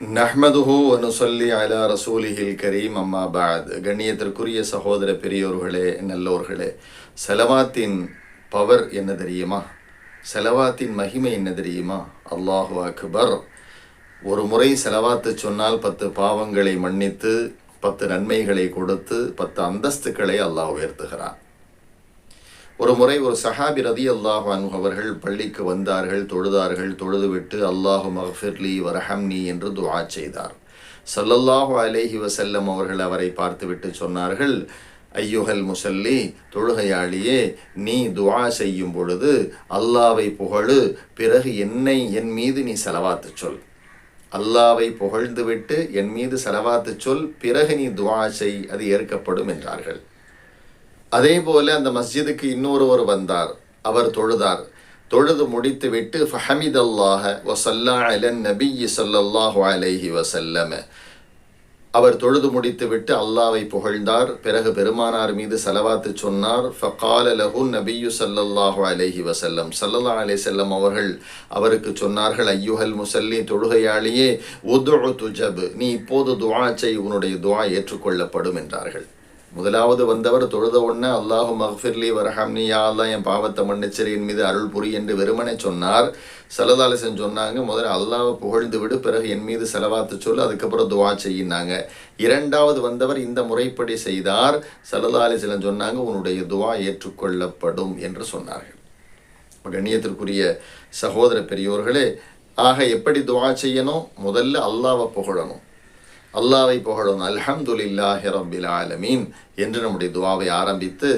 நஹ்மதுஹு அனுசல்லி அலா ரசூலிஹில் கரீம். அம்மா பாத் கண்ணியத்திற்குரிய சகோதர பெரியோர்களே நல்லோர்களே செலவாத்தின் பவர் என்ன தெரியுமா? செலவாத்தின் மகிமை என்ன தெரியுமா? அல்லாஹு அக்பர். ஒரு முறை செலவாத்து சொன்னால் பத்து பாவங்களை மன்னித்து பத்து நன்மைகளை கொடுத்து பத்து அந்தஸ்துக்களை அல்லாஹ் உயர்த்துகிறான். ஒரு முறை ஒரு சஹாபி ரதி அல்லாஹ் அவர்கள் பள்ளிக்கு வந்தார்கள் தொழுதார்கள் தொழுதுவிட்டு அல்லாஹு மஃபிர்லி வரஹம்னி என்று துவா செய்தார். சல்லல்லாஹு அலேஹி வசல்லம் அவர்கள் அவரை பார்த்துவிட்டு சொன்னார்கள் ஐயுகல் முசல்லி தொழுகையாளியே நீ துவா செய்யும் பொழுது அல்லாவை புகழு பிறகு என்னை என் மீது நீ செலவாத்து சொல். அல்லாவை புகழ்ந்துவிட்டு என் மீது செலவாத்து சொல் பிறகு நீ துவா செய் அது ஏற்கப்படும் என்றார்கள். அதே போல அந்த மஸ்ஜிதுக்கு இன்னொருவர் வந்தார். அவர் தொழுதார். தொழுது முடித்து விட்டு ஃபஹமித் அல்லாஹ வசல்லா அலன் நபி சல்லல்லாஹு அலைஹி வசல்லம அவர் தொழுது முடித்துவிட்டு அல்லாவை புகழ்ந்தார். பிறகு பெருமானார் மீது செலவாத்து சொன்னார். ஃபகால லஹு நபியு சல்லல்லாஹு அலஹி வசல்லம் சல்லல்லா அலே செல்லம் அவர்கள் அவருக்கு சொன்னார்கள் ஐயுஹல் முசல்லி தொழுகையாளியே உது துஜபு. நீ இப்போது துவாச்சை செய் உன்னுடைய துவா ஏற்றுக்கொள்ளப்படும் என்றார்கள். முதலாவது வந்தவர் தொழுத உடனே அல்லாஹு மஹ்ஃபிர்லி வரஹம்னி யா அல்லா என் பாவத்தை மன்னிச்சரி என் மீது அருள் புரி என்று வெறுமனை சொன்னார். சலதாலிசன் சொன்னாங்க முதல்ல அல்லாவை புகழ்ந்து விடு பிறகு என் மீது செலவாத்து சொல்லு அதுக்கப்புறம் துவா செய்யினாங்க இரண்டாவது வந்தவர் இந்த முறைப்படி செய்தார். செலதாலிசன் சொன்னாங்க உன்னுடைய துவா ஏற்றுக்கொள்ளப்படும் என்று சொன்னார்கள். கண்ணியத்திற்குரிய சகோதர பெரியோர்களே ஆக எப்படி துவா செய்யணும்? முதல்ல அல்லாவை புகழணும். அல்லாவை புகழும் அல்ஹம்துலில்லாஹி ரப்பில் ஆலமீன் என்று நம்முடைய துவாவை ஆரம்பித்து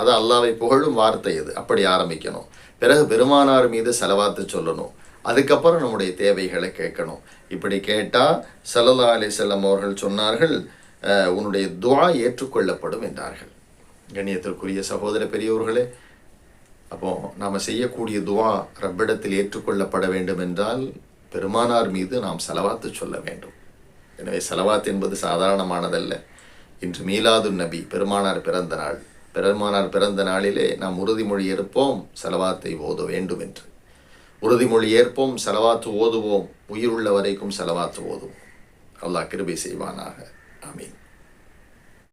அது அல்லாவை புகழும் வார்த்தை அது அப்படி ஆரம்பிக்கணும். பிறகு பெருமானார் மீது செலவாத்து சொல்லணும். அதுக்கப்புறம் நம்முடைய தேவைகளை கேட்கணும். இப்படி கேட்டால் சல்லல்லா அலி செல்லம் அவர்கள் சொன்னார்கள் உன்னுடைய துவா ஏற்றுக்கொள்ளப்படும் என்றார்கள். கண்ணியத்திற்குரிய சகோதர பெரியவர்களே அப்போ நாம் செய்யக்கூடிய துவா ரப்பிடத்தில் ஏற்றுக்கொள்ளப்பட வேண்டும் என்றால் பெருமானார் மீது நாம் செலவாத்து சொல்ல வேண்டும். எனவே செலவாத் என்பது சாதாரணமானதல்ல. இன்று மீலாது நபி பெருமானார் பிறந்த நாள். பெருமானார் பிறந்த நாளிலே நாம் உறுதிமொழி ஏற்போம் செலவாத்தை ஓத வேண்டும் என்று உறுதிமொழி ஏற்போம் செலவாத்து ஓதுவோம். உயிருள்ள வரைக்கும் செலவாத்து ஓதுவோம். அல்லாஹ் கிருபை செய்வானாக. ஆமீன்.